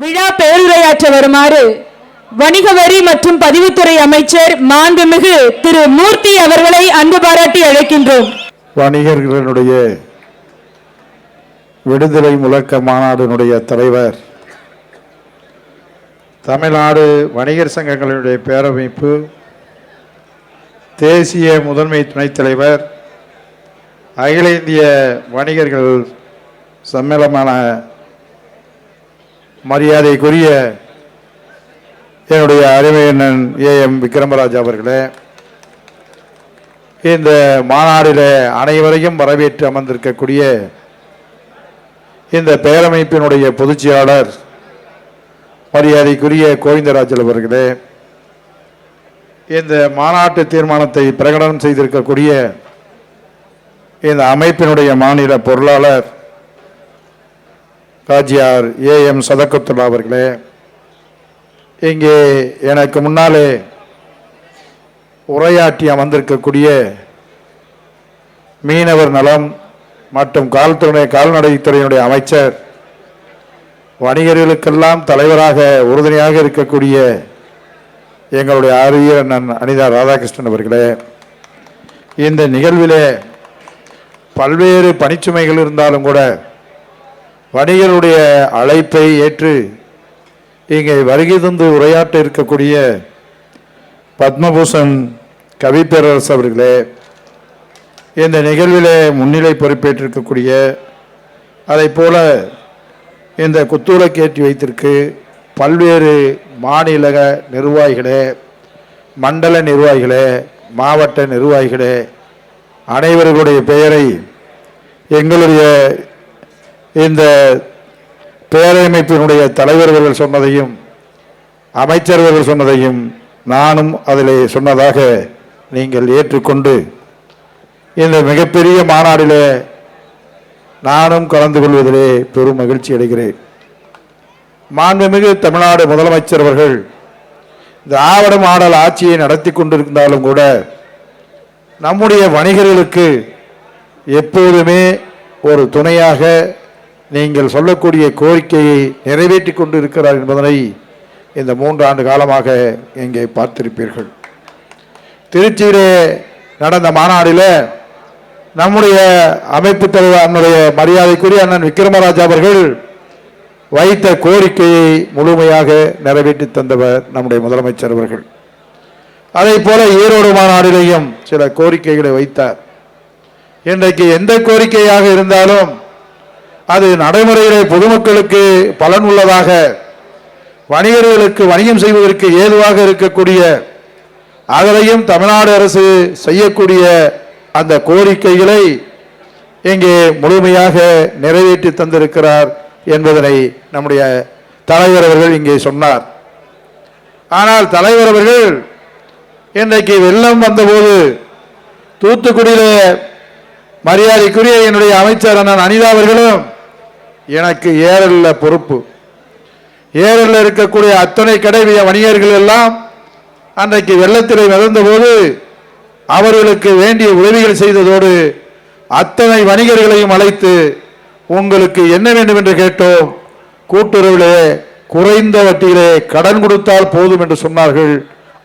விழா பேருரையாற்ற வருமாறு வணிக வரி மற்றும் பதிவுத்துறை அமைச்சர் மாண்புமிகு திரு மூர்த்தி அவர்களை அன்பு பாராட்டி அழைக்கின்றோம். வணிகர்களுடைய விடுதலை முழக்க மாநாடுனுடைய தலைவர் தமிழ்நாடு வணிகர் சங்கங்களுடைய பேரமைப்பு தேசிய முதன்மை துணைத் தலைவர் அகில இந்திய வணிகர்கள் சம்மேளமான மரியாதைக்குரிய என்னுடைய அருமையண்ணன் ஏ எம் விக்ரமராஜ் அவர்களே இந்த மாநாடில் அனைவரையும் வரவேற்று அமர்ந்திருக்கக்கூடிய இந்த பேரமைப்பினுடைய பொதுச்செயலாளர் மரியாதைக்குரிய கோவிந்தராஜல் அவர்களே இந்த மாநாட்டு தீர்மானத்தை பிரகடனம் செய்திருக்கக்கூடிய இந்த அமைப்பினுடைய மாநில பொருளாளர் ராஜ்யார் ஏ எம் சதகத்துல்லா அவர்களே இங்கே எனக்கு முன்னாலே உரையாற்றி அமர்ந்திருக்கக்கூடிய மீனவர் நலம் மற்றும் கால்துறை கால்நடைத்துறையினுடைய அமைச்சர் வணிகர்களுக்கெல்லாம் தலைவராக உறுதுணையாக இருக்கக்கூடிய எங்களுடைய ஆரியர் அண்ணன் அனிதா ராதாகிருஷ்ணன் அவர்களே இந்த நிகழ்விலே பல்வேறு பணிச்சுமைகள் இருந்தாலும் கூட வணிகருடைய அழைப்பை ஏற்று இங்கே வருகை தந்து உரையாற்ற இருக்கக்கூடிய பத்மபூஷன் கவிப்பேரரசு அவர்களே இந்த நிகழ்விலே முன்னிலை பொறுப்பேற்றிருக்கக்கூடிய அதை போல இந்த குத்தூலக்கேற்றி வைத்திருக்கு பல்வேறு மாநில நிர்வாகிகளே மண்டல நிர்வாகிகளே மாவட்ட நிர்வாகிகளே அனைவர்களுடைய பெயரை எங்களுடைய இந்த பேரமைப்பினுடைய தலைவர்கள் சொன்னதையும் அமைச்சர்கள் சொன்னதையும் நானும் அதில் சொன்னதாக நீங்கள் ஏற்றுக்கொண்டு இந்த மிகப்பெரிய மாநாடிலே நானும் கலந்து கொள்வதிலே பெரும் மகிழ்ச்சி அடைகிறேன். மாண்புமிகு தமிழ்நாடு முதலமைச்சர் அவர்கள் இந்த மாடல் ஆட்சியை நடத்தி கொண்டிருந்தாலும் கூட நம்முடைய வணிகர்களுக்கு எப்போதுமே ஒரு துணையாக நீங்கள் சொல்லக்கூடிய கோரிக்கையை நிறைவேற்றி கொண்டு இருக்கிறார் என்பதனை இந்த மூன்று ஆண்டு காலமாக இங்கே பார்த்திருப்பீர்கள். திருச்சியிலே நடந்த மாநாடில் நம்முடைய அமைப்பு தலைவர் நம்முடைய மரியாதைக்குரிய அண்ணன் விக்ரமராஜா அவர்கள் வைத்த கோரிக்கையை முழுமையாக நிறைவேற்றி தந்தவர் நம்முடைய முதலமைச்சர் அவர்கள். அதே போல ஈரோடு மாநாடிலேயும் சில கோரிக்கைகளை வைத்தார். இன்றைக்கு எந்த கோரிக்கையாக இருந்தாலும் அது நடைமுறையிலே பொதுமக்களுக்கு பலன் உள்ளதாக வணிகர்களுக்கு வணிகம் செய்வதற்கு ஏதுவாக இருக்கக்கூடிய அதனையும் தமிழ்நாடு அரசு செய்யக்கூடிய அந்த கோரிக்கைகளை இங்கே முழுமையாக நிறைவேற்றி தந்திருக்கிறார் என்பதனை நம்முடைய தலைவர் அவர்கள் இங்கே சொன்னார். ஆனால் தலைவர் அவர்கள் இன்றைக்கு வெள்ளம் வந்தபோது தூத்துக்குடியில் மரியாதைக்குரிய என்னுடைய அமைச்சர் அண்ணன் அனிதா அவர்களும் எனக்கு ஏறல்ல பொறுப்பு. ஏரல்ல இருக்கக்கூடிய அத்தனை கடைவிய வணிகர்கள் எல்லாம் அன்றைக்கு வெள்ளத்திலே மிதந்தபோது அவர்களுக்கு வேண்டிய உதவிகள் செய்ததோடு அத்தனை வணிகர்களையும் அழைத்து உங்களுக்கு என்ன வேண்டும் என்று கேட்டோம். கூட்டுறவிலே குறைந்த வட்டியிலே கடன் கொடுத்தால் போதும் என்று சொன்னார்கள்.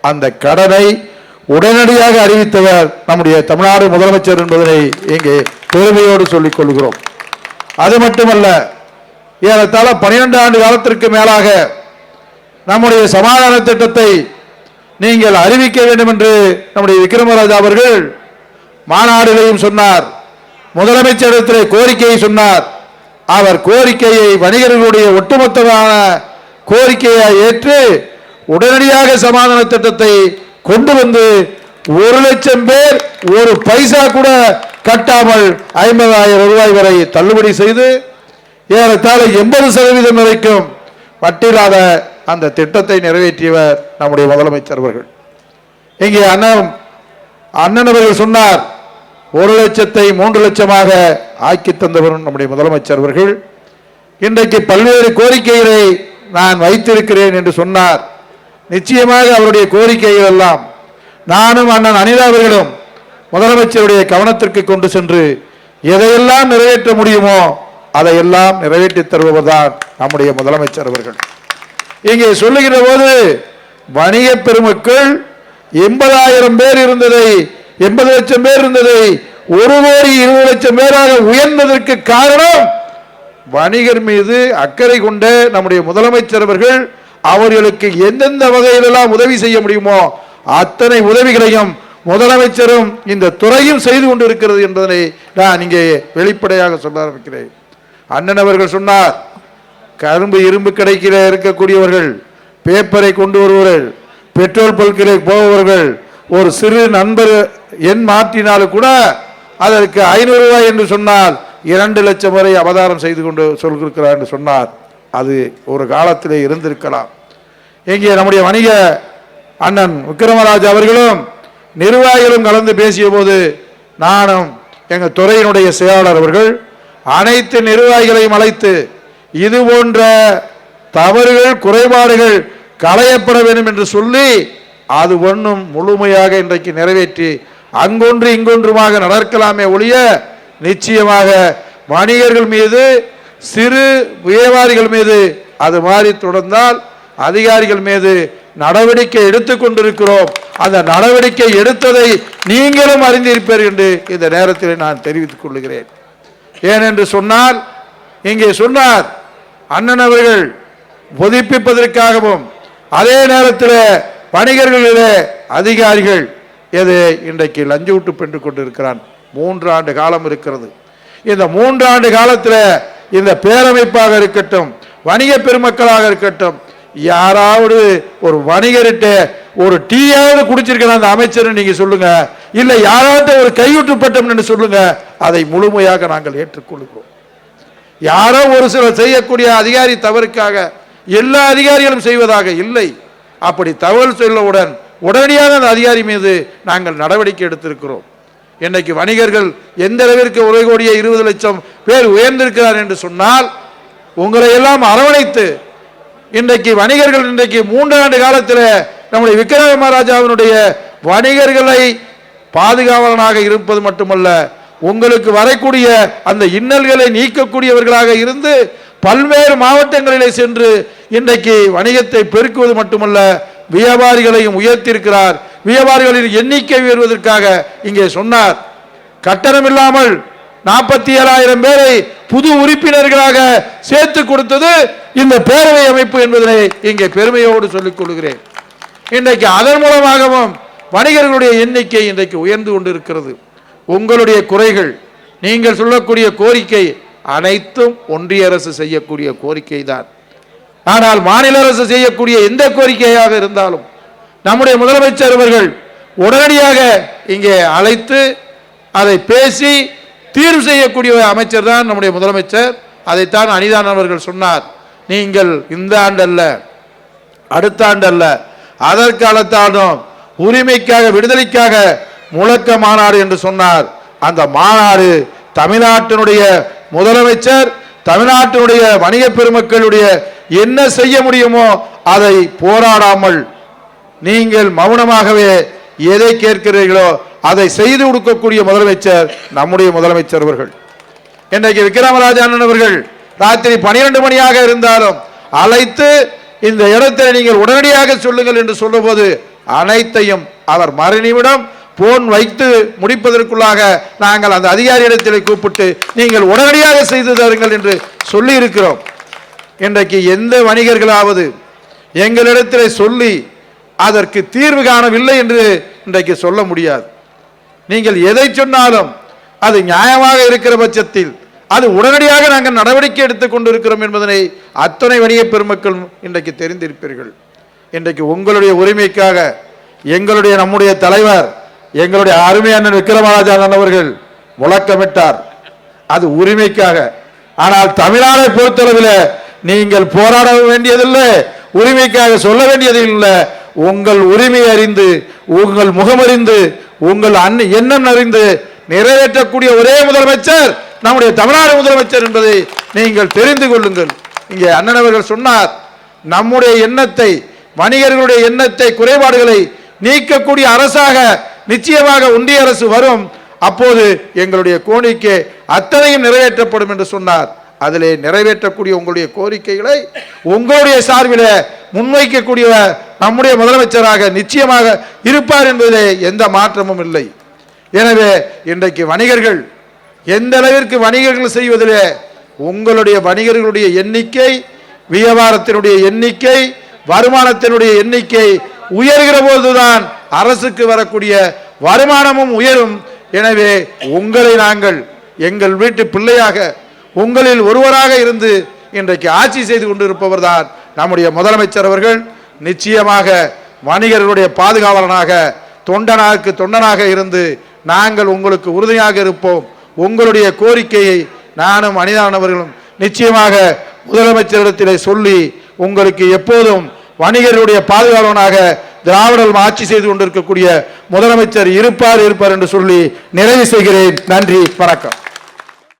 அந்த கடனை உடனடியாக அறிவித்தவர் நம்முடைய தமிழ்நாடு முதலமைச்சர் என்பதனை இங்கே பெருமையோடு சொல்லிக் கொள்கிறோம். அது மட்டுமல்ல ஏறத்தாழ பனிரெண்டு ஆண்டு காலத்திற்கு மேலாக நம்முடைய சமாதான திட்டத்தை நீங்கள் அறிவிக்க வேண்டும் என்று நம்முடைய விக்ரமராஜா அவர்கள் மாநாடுகளையும் சொன்னார். முதலமைச்சரிடத்தில் கோரிக்கையை சொன்னார். அவர் கோரிக்கையை வணிகர்களுடைய ஒட்டுமொத்தமான கோரிக்கையை ஏற்று உடனடியாக சமாதான திட்டத்தை கொண்டு வந்து ஒரு லட்சம் பேர் ஒரு பைசா கூட கட்டாமல் ஐம்பதாயிரம் ரூபாய் வரை தள்ளுபடி செய்து ஏறத்தாழ எண்பது சதவீதம் வரைக்கும் வட்டில்லாத அந்த திட்டத்தை நிறைவேற்றியவர் நம்முடைய முதலமைச்சர் அவர்கள். இங்கே அண்ணன் அண்ணன் அவர்கள் சொன்னார் ஒரு லட்சத்தை மூன்று லட்சமாக ஆக்கி தந்தவரும் நம்முடைய முதலமைச்சர் அவர்கள். இன்றைக்கு பல்வேறு கோரிக்கைகளை நான் வைத்திருக்கிறேன் என்று சொன்னார். நிச்சயமாக அவருடைய கோரிக்கைகள் எல்லாம் நானும் அண்ணன் அனிதா அவர்களும் முதலமைச்சருடைய கவனத்திற்கு கொண்டு சென்று எதையெல்லாம் நிறைவேற்ற முடியுமோ அதையெல்லாம் நிறைவேற்றி தருபவர் தான் நம்முடைய முதலமைச்சர் அவர்கள். இங்கே சொல்லுகிற போது வணிக பெருமக்கள் எண்பதாயிரம் பேர் இருந்ததை எண்பது லட்சம் பேர் இருந்ததை ஒரு கோடி இருபது லட்சம் பேராக உயர்ந்ததற்கு காரணம் வணிகர் மீது அக்கறை கொண்ட நம்முடைய முதலமைச்சர் அவர்கள் அவர்களுக்கு எந்தெந்த வகையிலெல்லாம் உதவி செய்ய முடியுமோ அத்தனை உதவிகளையும் முதலமைச்சரும் இந்த துறையும் செய்து கொண்டிருக்கிறது என்பதனை நான் இங்கே வெளிப்படையாக சொல்ல ஆரம்பிக்கிறேன். அண்ணன் அவர்கள் சொன்னார் கரும்பு இரும்பு கிடைக்கிற இருக்கக்கூடியவர்கள் பேப்பரை கொண்டு வருவர்கள் பெட்ரோல் பல்கிலே போபவர்கள் ஒரு சிறு நண்பர் எண் மாற்றினாலும் கூட அதற்கு ஐநூறு ரூபாய் என்று சொன்னால் இரண்டு லட்சம் வரை அவதாரம் செய்து கொண்டு சொல்கிறார் என்று சொன்னார். அது ஒரு காலத்திலே இருந்திருக்கலாம். இங்கே நம்முடைய வணிக அண்ணன் விக்ரமராஜ் அவர்களும் நிர்வாகிகளும் கலந்து பேசிய போது நானும் எங்கள் துறையினுடைய செயலாளர் அவர்கள் அனைத்து நிர்வாகிகளையும் அழைத்து இது போன்ற தவறுகள் குறைபாடுகள் களையப்பட வேண்டும் என்று சொல்லி அது ஒன்றும் முழுமையாக இன்றைக்கு நிறைவேற்றி அங்கொன்று இங்கொன்றுமாக நடக்கலாமே ஒழிய நிச்சயமாக வணிகர்கள் மீது சிறு வியாபாரிகள் மீது அது மாறி தொடர்ந்தால் அதிகாரிகள் மீது நடவடிக்கை எடுத்துக்கொண்டிருக்கிறோம் அந்த நடவடிக்கை எடுத்ததை நீங்களும் அறிந்திருப்பீர்கள் என்று இந்த நேரத்தில் நான் தெரிவித்துக் கொள்கிறேன். ஏனென்று சொன்னால் இங்கே சொன்னார் அண்ணன் அவர்கள் புதுப்பிப்பதற்காகவும் அதே நேரத்தில் வணிகர்களிலே அதிகாரிகள் எது இன்றைக்கு லஞ்ச விட்டு பெற்று கொண்டிருக்கிறான். மூன்று ஆண்டு காலம் இருக்கிறது. இந்த மூன்று ஆண்டு காலத்தில் இந்த பேரமைப்பாக இருக்கட்டும் வணிக பெருமக்களாக இருக்கட்டும் யாராவது ஒரு வணிகர்கிட்ட ஒரு டீயாவது குடிச்சிருக்கிற அந்த அமைச்சர் நீங்க சொல்லுங்க. இல்ல யாராவது ஒரு கையூட்டு என்று சொல்லுங்க. அதை முழுமையாக நாங்கள் ஏற்றுக்கொள்கிறோம். யாரோ ஒரு சிலர் செய்யக்கூடிய அதிகாரி தவறுக்காக எல்லா அதிகாரிகளும் செய்வதாக இல்லை. அப்படி தகவல் சொல்லவுடன் உடனடியாக அந்த அதிகாரி மீது நாங்கள் நடவடிக்கை எடுத்திருக்கிறோம். இன்னைக்கு வணிகர்கள் எந்த அளவிற்கு ஒரு கோடியே இருபது லட்சம் பேர் உயர்ந்திருக்கிறார் என்று சொன்னால் உங்களை எல்லாம் அரவணைத்து இன்றைக்கு வணிகர்கள் இன்றைக்கு மூன்று ஆண்டு காலத்தில் நம்முடைய விக்ரம மகாராஜாவினுடைய வணிகர்களை பாதுகாவலனாக இருப்பது மட்டுமல்ல உங்களுக்கு வரக்கூடிய அந்த இன்னல்களை நீக்கக்கூடியவர்களாக இருந்து பல்வேறு மாவட்டங்களிலே சென்று இன்றைக்கு வணிகத்தை பெருக்குவது மட்டுமல்ல வியாபாரிகளையும் உயர்த்தியிருக்கிறார். வியாபாரிகளின் எண்ணிக்கை உயர்வதற்காக இங்கே சொன்னார். கட்டணம் இல்லாமல் நாற்பத்தி ஏழாயிரம் பேரை புது உறுப்பினர்களாக சேர்த்து கொடுத்தது இந்த பேரவை அமைப்பு என்பதனை இங்கே பெருமையோடு சொல்லிக் கொள்கிறேன். இன்றைக்கு அதன் மூலமாகவும் வணிகர்களுடைய எண்ணிக்கை இன்றைக்கு உயர்ந்து கொண்டிருக்கிறது. உங்களுடைய குறைகள் நீங்கள் சொல்லக்கூடிய கோரிக்கை அனைத்தும் ஒன்றிய அரசு செய்யக்கூடிய கோரிக்கை தான் ஆனால் மாநில அரசு செய்யக்கூடிய எந்த கோரிக்கையாக இருந்தாலும் நம்முடைய முதலமைச்சர் அவர்கள் உடனடியாக இங்கே அழைத்து அதை பேசி தீர்வு செய்யக்கூடிய அமைச்சர் தான் நம்முடைய முதலமைச்சர். அதைத்தான் அனிதான் அவர்கள் சொன்னார். நீங்கள் இந்த ஆண்டல்ல அடுத்த ஆண்டல்ல அதற்காலத்தாலும் உரிமைக்காக விடுதலைக்காக முழக்க மாநாடு என்று சொன்னார். அந்த மாநாடு தமிழ்நாட்டினுடைய முதலமைச்சர் தமிழ்நாட்டினுடைய வணிக பெருமக்களுடைய என்ன செய்ய முடியுமோ அதை போராடாமல் நீங்கள் மௌனமாகவே எதை கேட்கிறீர்களோ அதை செய்து கொடுக்கக்கூடிய முதலமைச்சர் நம்முடைய முதலமைச்சர் அவர்கள். இன்றைக்கு விக்ரமராஜன் அண்ணன் அவர்கள் ராத்திரி பனிரெண்டு மணியாக இருந்தாலும் அழைத்து இந்த இடத்தை நீங்கள் உடனடியாக சொல்லுங்கள் என்று சொல்லும்போது அனைத்தையும் அவர் மறுநிமிடம் போன் வைத்து முடிப்பதற்குள்ளாக நாங்கள் அந்த அதிகாரியிடத்தில் கூப்பிட்டு நீங்கள் உடனடியாக செய்து தருங்கள் என்று சொல்லி இருக்கிறோம் இன்றைக்கு எந்த வணிகர்களாவது எங்களிடத்தில் சொல்லி அதற்கு தீர்வு காணவில்லை என்று இன்றைக்கு சொல்ல முடியாது. நீங்கள் எதை சொன்னாலும் அது நியாயமாக இருக்கிற பட்சத்தில் அது உடனடியாக நாங்கள் நடவடிக்கை எடுத்துக் கொண்டிருக்கிறோம் என்பதனை அத்தனை வணிக பெருமக்கள் இன்றைக்கு தெரிந்திருப்பீர்கள். இன்றைக்கு உங்களுடைய உரிமைக்காக எங்களுடைய நம்முடைய தலைவர் எங்களுடைய அருமை அண்ணன் விக்ரமராஜா அவர்கள் முழக்கமிட்டார். அது உரிமைக்காக. ஆனால் தமிழ்நாடை பொறுத்தளவில் நீங்கள் போராட வேண்டியதில்லை உரிமைக்காக சொல்ல வேண்டியதில்லை. உங்கள் உரிமை அறிந்து உங்கள் முகமறிந்து உங்கள் அன் எண்ணம் அறிந்து நிறைவேற்றக்கூடிய ஒரே முதலமைச்சர் நம்முடைய தமிழ்நாடு முதலமைச்சர் என்பதை நீங்கள் தெரிந்து கொள்ளுங்கள். இங்கே அண்ணன் அவர்கள் சொன்னார் நம்முடைய எண்ணத்தை வணிகர்களுடைய எண்ணத்தை குறைபாடுகளை நீக்கக்கூடிய அரசாக நிச்சயமாக ஒன்றிய அரசு வரும். அப்போது எங்களுடைய கோரிக்கை அத்தனையும் நிறைவேற்றப்படும் என்று சொன்னார். அதிலே நிறைவேற்றக்கூடிய உங்களுடைய கோரிக்கைகளை உங்களுடைய சார்பில் முன்வைக்கக்கூடிய நம்முடைய முதலமைச்சராக நிச்சயமாக இருப்பார் என்பதிலே எந்த மாற்றமும் இல்லை. எனவே இன்றைக்கு வணிகர்கள் எந்த அளவிற்கு வணிகர்கள் செய்வதில் உங்களுடைய வணிகர்களுடைய எண்ணிக்கை வியாபாரத்தினுடைய எண்ணிக்கை வருமானத்தினுடைய எண்ணிக்கை உயர்கிற போதுதான் அரசுக்கு வரக்கூடிய வருமானமும் உயரும். எனவே உங்களை நாங்கள் எங்கள் வீட்டு பிள்ளையாக உங்களில் ஒருவராக இருந்து இன்றைக்கு ஆட்சி செய்து கொண்டிருப்பவர் தான் நம்முடைய முதலமைச்சர் அவர்கள். நிச்சயமாக வணிகர்களுடைய பாதுகாவலனாக தொண்டனாக்கு தொண்டனாக இருந்து நாங்கள் உங்களுக்கு உறுதியாக இருப்போம். உங்களுடைய கோரிக்கையை நானும் அனிதானவர்களும் நிச்சயமாக முதலமைச்சரிடத்திலே சொல்லி உங்களுக்கு எப்போதும் வணிகர்களுடைய பாதுகாவலனாக திராவிடர் ஆட்சி செய்து கொண்டிருக்கக்கூடிய முதலமைச்சர் இருப்பார் இருப்பார் என்று சொல்லி நிறைவு செய்கிறேன். நன்றி வணக்கம்.